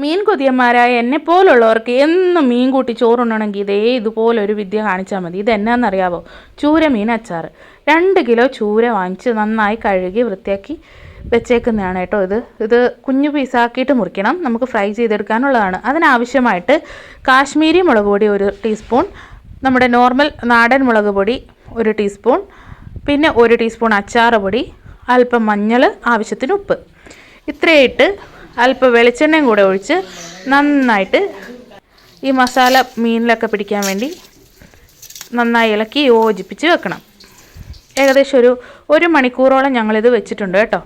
മീൻ കൊതിയന്മാരായ എന്നെ പോലുള്ളവർക്ക് എന്നും മീൻ കൂട്ടി ചോറുണ്ണണമെങ്കിൽ ഇതേ ഇതുപോലൊരു വിദ്യ കാണിച്ചാൽ മതി. ഇത് എന്നാന്നറിയാവോ ചൂര മീൻ അച്ചാർ. രണ്ട് കിലോ ചൂര വാങ്ങിച്ച് നന്നായി കഴുകി വൃത്തിയാക്കി വെച്ചേക്കുന്നതാണ് കേട്ടോ ഇത്. ഇത് കുഞ്ഞു പീസാക്കിയിട്ട് മുറിക്കണം. നമുക്ക് ഫ്രൈ ചെയ്തെടുക്കാനുള്ളതാണ്. അതിനാവശ്യമായിട്ട് കാശ്മീരി മുളക് പൊടി ഒരു ടീസ്പൂൺ നമ്മുടെ നോർമൽ നാടൻ മുളക് പൊടി ഒരു ടീസ്പൂൺ പിന്നെ ഒരു ടീസ്പൂൺ അച്ചാർ പൊടി അല്പം മഞ്ഞൾ ആവശ്യത്തിന് ഉപ്പ്. ഇത്രയിട്ട് അല്പം വെളിച്ചെണ്ണയും കൂടെ ഒഴിച്ച് നന്നായിട്ട് ഈ മസാല മീനിലൊക്കെ പിടിക്കാൻ വേണ്ടി നന്നായി ഇളക്കി യോജിപ്പിച്ച് വെക്കണം. ഏകദേശം ഒരു ഒരു മണിക്കൂറോളം ഞങ്ങളിത് വെച്ചിട്ടുണ്ട് കേട്ടോ.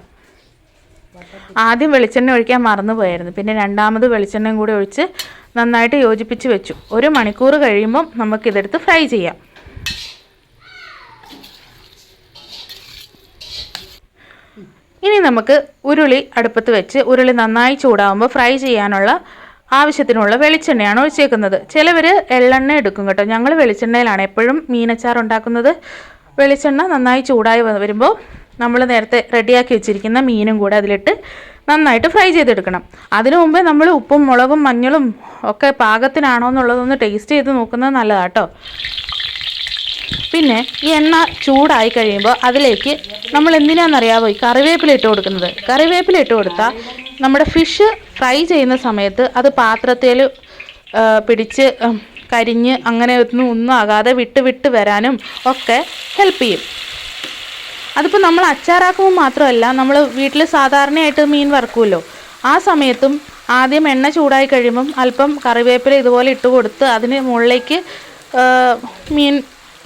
ആദ്യം വെളിച്ചെണ്ണ ഒഴിക്കാൻ മറന്നു പോയായിരുന്നു. പിന്നെ രണ്ടാമത് വെളിച്ചെണ്ണയും കൂടി ഒഴിച്ച് നന്നായിട്ട് യോജിപ്പിച്ച് വെച്ചു. ഒരു മണിക്കൂർ കഴിയുമ്പം നമുക്കിതെടുത്ത് ഫ്രൈ ചെയ്യാം. ഇനി നമുക്ക് ഉരുളി അടുപ്പത്ത് വെച്ച് ഉരുളി നന്നായി ചൂടാവുമ്പോൾ ഫ്രൈ ചെയ്യാനുള്ള ആവശ്യത്തിനുള്ള വെളിച്ചെണ്ണയാണ് ഒഴിച്ചേക്കുന്നത്. ചിലവർ എള്ളെണ്ണ എടുക്കും കേട്ടോ. ഞങ്ങൾ വെളിച്ചെണ്ണയിലാണ് എപ്പോഴും മീനച്ചാർ ഉണ്ടാക്കുന്നത്. വെളിച്ചെണ്ണ നന്നായി ചൂടായി വരുമ്പോൾ നമ്മൾ നേരത്തെ റെഡിയാക്കി വെച്ചിരിക്കുന്ന മീനും കൂടെ അതിലിട്ട് നന്നായിട്ട് ഫ്രൈ ചെയ്തെടുക്കണം. അതിനു മുമ്പേ നമ്മൾ ഉപ്പും മുളകും മഞ്ഞളും ഒക്കെ പാകത്തിനാണോ എന്നുള്ളതൊന്ന് ടേസ്റ്റ് ചെയ്ത് നോക്കുന്നത് നല്ലതാട്ടോ പിന്നെ എണ്ണ ചൂടായി കഴിയുമ്പോൾ അതിലേക്ക് നമ്മൾ എന്തിനാണെന്നറിയാമോ ഈ കറിവേപ്പില ഇട്ട് കൊടുക്കുന്നത്. കറിവേപ്പില ഇട്ട് കൊടുത്താൽ നമ്മുടെ ഫിഷ് ഫ്രൈ ചെയ്യുന്ന സമയത്ത് അത് പാത്രത്തിൽ പിടിച്ച് കരിഞ്ഞ് അങ്ങനെ ഒന്നും ഒന്നും ആകാതെ വിട്ട് വിട്ട് വരാനും ഒക്കെ ഹെൽപ്പ് ചെയ്യും. അതിപ്പോൾ നമ്മൾ അച്ചാറാക്കുമ്പോൾ മാത്രമല്ല നമ്മൾ വീട്ടിൽ സാധാരണയായിട്ട് മീൻ വറക്കുമല്ലോ. ആ സമയത്തും ആദ്യം എണ്ണ ചൂടായി കഴിയുമ്പം അല്പം കറിവേപ്പില ഇതുപോലെ ഇട്ട് കൊടുത്ത് അതിന് മുകളിലേക്ക് മീൻ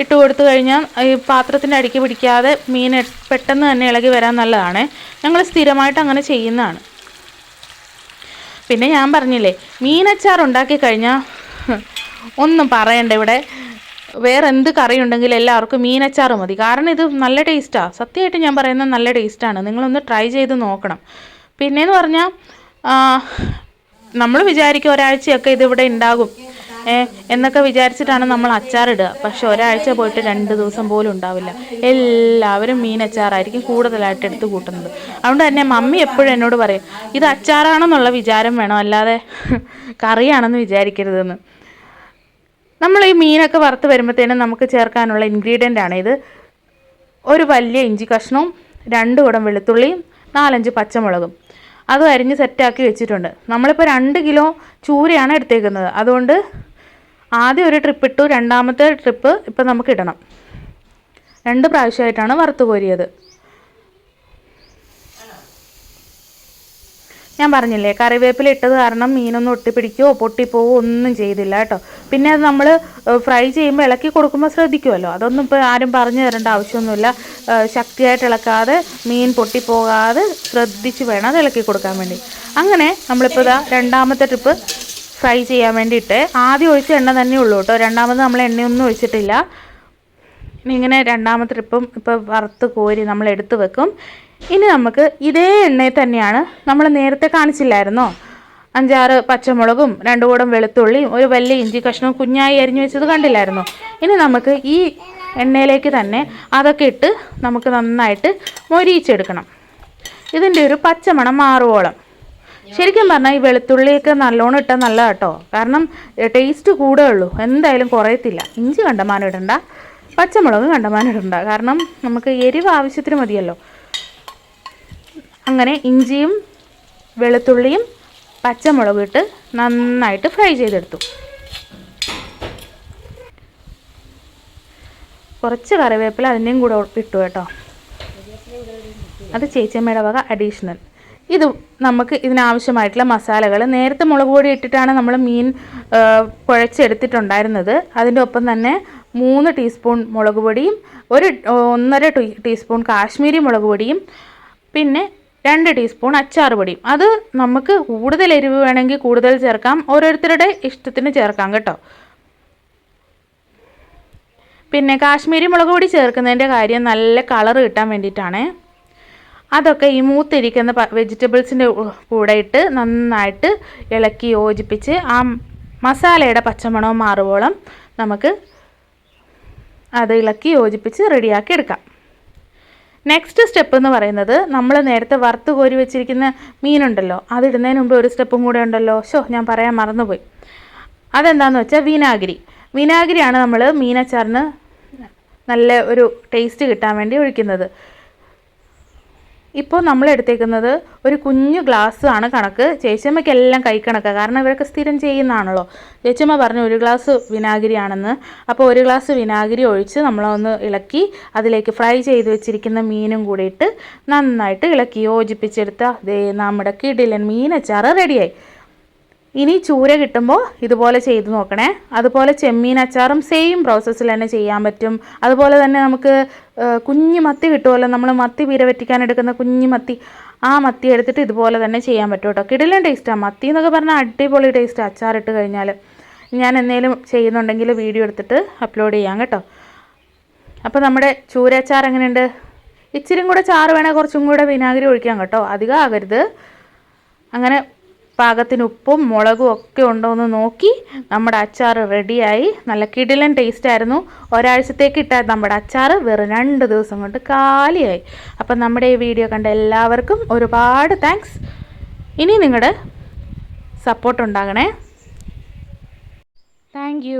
ഇട്ട് കൊടുത്തു കഴിഞ്ഞാൽ ഈ പാത്രത്തിന്റെ അടിക്ക് പിടിക്കാതെ മീൻ പെട്ടെന്ന് തന്നെ ഇളകി വരാൻ നല്ലതാണ്. ഞങ്ങൾ സ്ഥിരമായിട്ട് അങ്ങനെ ചെയ്യുന്നതാണ്. പിന്നെ ഞാൻ പറഞ്ഞില്ലേ മീനച്ചാർ ഉണ്ടാക്കി കഴിഞ്ഞാൽ ഒന്നും പറയണ്ട ഇവിടെ. വേറെ എന്ത് കറി ഉണ്ടെങ്കിൽ എല്ലാവർക്കും മീനച്ചാർ മതി. കാരണം ഇത് നല്ല ടേസ്റ്റാണ് സത്യമായിട്ട് ഞാൻ പറയുന്നത് നല്ല ടേസ്റ്റാണ് നിങ്ങളൊന്ന് ട്രൈ ചെയ്ത് നോക്കണം. പിന്നെയെന്ന് പറഞ്ഞാൽ നമ്മൾ വിചാരിക്കും ഒരാഴ്ചയൊക്കെ ഇതിവിടെ ഉണ്ടാകും. എന്നൊക്കെ വിചാരിച്ചിട്ടാണ് നമ്മൾ അച്ചാറിടുക പക്ഷെ ഒരാഴ്ച പോയിട്ട് രണ്ട് ദിവസം പോലും ഉണ്ടാവില്ല. എല്ലാവരും മീൻ അച്ചാറായിരിക്കും കൂടുതലായിട്ട് എടുത്ത് കൂട്ടുന്നത്. അതുകൊണ്ട് തന്നെ മമ്മി എപ്പോഴും എന്നോട് പറയും ഇത് അച്ചാറാണെന്നുള്ള വിചാരം വേണം. അല്ലാതെ കറിയാണെന്ന് വിചാരിക്കരുതെന്ന്. നമ്മൾ ഈ മീനൊക്കെ വറുത്ത് വരുമ്പോഴത്തേനും നമുക്ക് ചേർക്കാനുള്ള ഇൻഗ്രീഡിയന്റ് ആണ് ഇത്. ഒരു വലിയ ഇഞ്ചി കഷ്ണവും രണ്ട് കുടം വെളുത്തുള്ളിയും നാലഞ്ച് പച്ചമുളകും. അതും അരിഞ്ഞ് സെറ്റാക്കി വെച്ചിട്ടുണ്ട്. നമ്മളിപ്പോൾ രണ്ട് കിലോ ചൂരയാണ് എടുത്തേക്കുന്നത്. അതുകൊണ്ട് ആദ്യം ഒരു ട്രിപ്പ് ഇട്ടു രണ്ടാമത്തെ ട്രിപ്പ് ഇപ്പം നമുക്ക് ഇടണം. രണ്ട് പ്രാവശ്യമായിട്ടാണ് വറുത്ത് കോരിയത്. ഞാൻ പറഞ്ഞില്ലേ കറിവേപ്പില ഇട്ടത് കാരണം മീനൊന്നും ഒട്ടിപ്പിടിക്കുകയോ പൊട്ടിപ്പോവോ ഒന്നും ചെയ്തില്ല കേട്ടോ. പിന്നെ അത് നമ്മൾ ഫ്രൈ ചെയ്യുമ്പോൾ ഇളക്കി കൊടുക്കുമ്പോൾ ശ്രദ്ധിക്കുമല്ലോ അതൊന്നും ഇപ്പോൾ ആരും പറഞ്ഞു തരേണ്ട ആവശ്യമൊന്നുമില്ല. ശക്തിയായിട്ട് ഇളക്കാതെ മീൻ പൊട്ടിപ്പോകാതെ ശ്രദ്ധിച്ച് വേണം അത് ഇളക്കി കൊടുക്കാൻ വേണ്ടി. അങ്ങനെ നമ്മളിപ്പോൾ ഇതാ രണ്ടാമത്തെ ട്രിപ്പ് ഫ്രൈ ചെയ്യാൻ വേണ്ടിയിട്ട് ആദ്യം ഒഴിച്ച് എണ്ണ തന്നെ ഉള്ളൂ കേട്ടോ. രണ്ടാമത് നമ്മൾ എണ്ണയൊന്നും ഒഴിച്ചിട്ടില്ല. ഇങ്ങനെ രണ്ടാമത്തെ ട്രിപ്പും ഇപ്പോൾ വറുത്ത് കോരി നമ്മൾ എടുത്ത് വെക്കും. ഇനി നമുക്ക് ഇതേ എണ്ണയിൽ തന്നെയാണ് നമ്മൾ നേരത്തെ കാണിച്ചില്ലായിരുന്നോ? അഞ്ചാറ് പച്ചമുളകും രണ്ടു കൂടം വെളുത്തുള്ളിയും ഒരു വലിയ ഇഞ്ചി കഷ്ണവും കുഞ്ഞായി അരിഞ്ഞു വെച്ചത് കണ്ടില്ലായിരുന്നോ? ഇനി നമുക്ക് ഈ എണ്ണയിലേക്ക് തന്നെ അതൊക്കെ ഇട്ട് നമുക്ക് നന്നായിട്ട് മൊരിയിച്ചെടുക്കണം. ഇതിന്റെ ഒരു പച്ചമണം മാറുവോളം. ശരിക്കും പറഞ്ഞാൽ ഈ വെളുത്തുള്ളിയൊക്കെ നല്ലോണം ഇട്ടാൽ നല്ല കേട്ടോ കാരണം ടേസ്റ്റ് കൂടേ ഉള്ളൂ. എന്തായാലും കുറയത്തില്ല. ഇഞ്ചി കണ്ടമാനം ഇടണ്ട. പച്ചമുളക് കണ്ടമാനം ഇടണ്ട. കാരണം നമുക്ക് എരിവ് ആവശ്യത്തിന് മതിയല്ലോ. അങ്ങനെ ഇഞ്ചിയും വെളുത്തുള്ളിയും പച്ചമുളകും ഇട്ട് നന്നായിട്ട് ഫ്രൈ ചെയ്തെടുത്തു. കുറച്ച് കറിവേപ്പില അതിന്റെയും കൂടെ ഇട്ടു കേട്ടോ. അത് ചേച്ചിയമ്മയുടെ വക അഡീഷണൽ ഇത് നമുക്ക് ഇതിനാവശ്യമായിട്ടുള്ള മസാലകൾ. നേരത്തെ മുളക് പൊടി ഇട്ടിട്ടാണ് നമ്മൾ മീൻ കുഴച്ചെടുത്തിട്ടുണ്ടായിരുന്നത്. അതിന്റെ ഒപ്പം തന്നെ മൂന്ന് ടീസ്പൂൺ മുളക് പൊടിയും ഒരു ഒന്നര ടീസ്പൂൺ കാശ്മീരി മുളക് പൊടിയും പിന്നെ രണ്ട് ടീസ്പൂൺ അച്ചാർ പൊടിയും. അത് നമുക്ക് കൂടുതൽ എരിവ് വേണമെങ്കിൽ കൂടുതൽ ചേർക്കാം. ഓരോരുത്തരുടെ ഇഷ്ടത്തിന് ചേർക്കാം കേട്ടോ. പിന്നെ കാശ്മീരി മുളക് പൊടി ചേർക്കുന്നതിന്റെ കാര്യം നല്ല കളർ കിട്ടാൻ വേണ്ടിയിട്ടാണ്. അതൊക്കെ ഈ മൂത്തിരിക്കുന്ന വെജിറ്റബിൾസിന്റെ കൂടെ ഇട്ട് നന്നായിട്ട് ഇളക്കി യോജിപ്പിച്ച് ആ മസാലയുടെ പച്ചമണവും മാറുവോളം നമുക്ക് അത് ഇളക്കി യോജിപ്പിച്ച് റെഡിയാക്കി എടുക്കാം. നെക്സ്റ്റ് സ്റ്റെപ്പ് എന്ന് പറയുന്നത് നമ്മൾ നേരത്തെ വറുത്ത് കോരി വെച്ചിരിക്കുന്ന മീനുണ്ടല്ലോ അതിടുന്നതിന് മുമ്പ് ഒരു സ്റ്റെപ്പും കൂടെ ഉണ്ടല്ലോ. ഷോ ഞാൻ പറയാൻ മറന്നുപോയി. അതെന്താണെന്ന് വെച്ചാൽ വിനാഗിരി. വിനാഗിരിയാണ് നമ്മൾ മീനച്ചാറിന് നല്ല ഒരു ടേസ്റ്റ് കിട്ടാൻ വേണ്ടി ഒഴിക്കുന്നത്. ഇപ്പോൾ നമ്മൾ എടുത്തേക്കുന്നത് ഒരു കുഞ്ഞു ഗ്ലാസ് ആണ് കണക്ക്. ചേച്ചിയമ്മയ്ക്ക് എല്ലാം കൈ കണക്കാണ് കാരണം ഇവരൊക്കെ സ്ഥിരം ചെയ്യുന്നതാണല്ലോ. ചേച്ചിയമ്മ പറഞ്ഞു ഒരു ഗ്ലാസ് വിനാഗിരി ആണെന്ന് അപ്പോൾ ഒരു ഗ്ലാസ് വിനാഗിരി ഒഴിച്ച് നമ്മളൊന്ന് ഇളക്കി അതിലേക്ക് ഫ്രൈ ചെയ്ത് വെച്ചിരിക്കുന്ന മീനും കൂടിയിട്ട് നന്നായിട്ട് ഇളക്കി യോജിപ്പിച്ചെടുത്ത ദേ നമ്മുടെ കിടിലൻ മീനച്ചാറ് റെഡിയായി. ഇനി ചൂര കിട്ടുമ്പോൾ ഇതുപോലെ ചെയ്ത് നോക്കണേ. അതുപോലെ ചെമ്മീൻ അച്ചാറും സെയിം പ്രോസസ്സിൽ തന്നെ ചെയ്യാൻ പറ്റും. അതുപോലെ തന്നെ നമുക്ക് കുഞ്ഞു മത്തി കിട്ടുമല്ലോ നമ്മൾ മത്തി പീര വറ്റിക്കാൻ എടുക്കുന്ന കുഞ്ഞു മത്തി ആ മത്തി എടുത്തിട്ട് ഇതുപോലെ തന്നെ ചെയ്യാൻ പറ്റും കേട്ടോ. കിടിലൻ ടേസ്റ്റാണ് മത്തി എന്നൊക്കെ പറഞ്ഞാൽ അടിപൊളി ടേസ്റ്റ് അച്ചാറിട്ട് കഴിഞ്ഞാൽ ഞാൻ എന്തെങ്കിലും ചെയ്യുന്നുണ്ടെങ്കിൽ വീഡിയോ എടുത്തിട്ട് അപ്ലോഡ് ചെയ്യാം കേട്ടോ. അപ്പോൾ നമ്മുടെ ചൂര അച്ചാർ എങ്ങനെയുണ്ട്? ഇച്ചിരിയും കൂടെ ചാറ് വേണേൽ കുറച്ചും കൂടെ വിനാഗിരി ഒഴിക്കാം കേട്ടോ. അധികം ആകരുത്. അങ്ങനെ പാകത്തിന് ഉപ്പും മുളകും ഒക്കെ ഉണ്ടോ എന്ന് നോക്കി നമ്മുടെ അച്ചാർ റെഡിയായി. നല്ല കിടിലൻ ടേസ്റ്റ് ആയിരുന്നു. ഒരാഴ്ചത്തേക്ക് ഇട്ടാൽ നമ്മുടെ അച്ചാർ വെറും രണ്ട് ദിവസം കൊണ്ട് കാലിയായി. അപ്പം നമ്മുടെ ഈ വീഡിയോ കണ്ട എല്ലാവർക്കും ഒരുപാട് താങ്ക്സ് ഇനി നിങ്ങളുടെ സപ്പോർട്ട് ഉണ്ടാകണേ. താങ്ക്